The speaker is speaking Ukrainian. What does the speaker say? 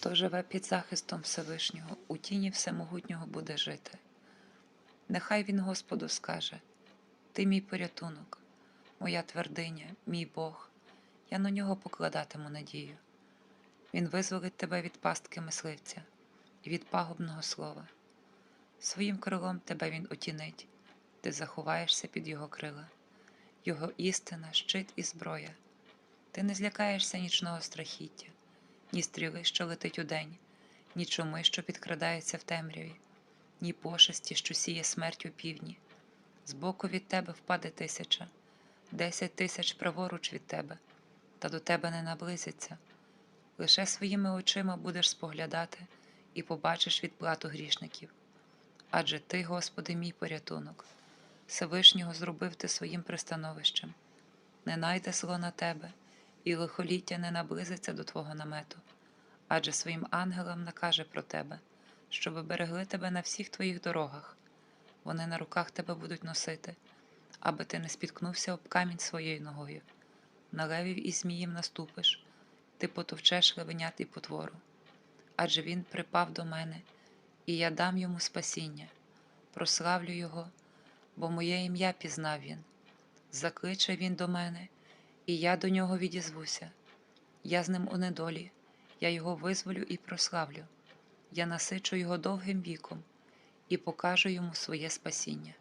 Хто живе під захистом Всевишнього, у тіні Всемогутнього буде жити. Нехай він Господу скаже: Ти мій порятунок, моя твердиня, мій Бог, я на нього покладатиму надію. Він визволить тебе від пастки мисливця і від пагубного слова. Своїм крилом тебе він отінить, ти заховаєшся під його крила, його істина, щит і зброя. Ти не злякаєшся нічного страхіття, ні стріли, що летить удень, ні чуми, що підкрадається в темряві, ні пошесті, що сіє смерть у півдні. Збоку від тебе впаде тисяча, десять тисяч праворуч від тебе, та до тебе не наблизиться. Лише своїми очима будеш споглядати і побачиш відплату грішників. Адже ти, Господи, мій порятунок, Всевишнього зробив ти своїм пристановищем. Не найде зло на тебе, і лихоліття не наблизиться до твого намету, адже своїм ангелам накаже про тебе, щоб берегли тебе на всіх твоїх дорогах. Вони на руках тебе будуть носити, аби ти не спіткнувся об камінь своєю ногою. На левів і зміїв наступиш, ти потовчеш левенят і потвору. Адже він припав до мене, і я дам йому спасіння, прославлю його, бо моє ім'я пізнав він. Закличе він до мене, і я до нього відізвуся. Я з ним у недолі, я його визволю і прославлю. Я насичу його довгим віком і покажу йому своє спасіння.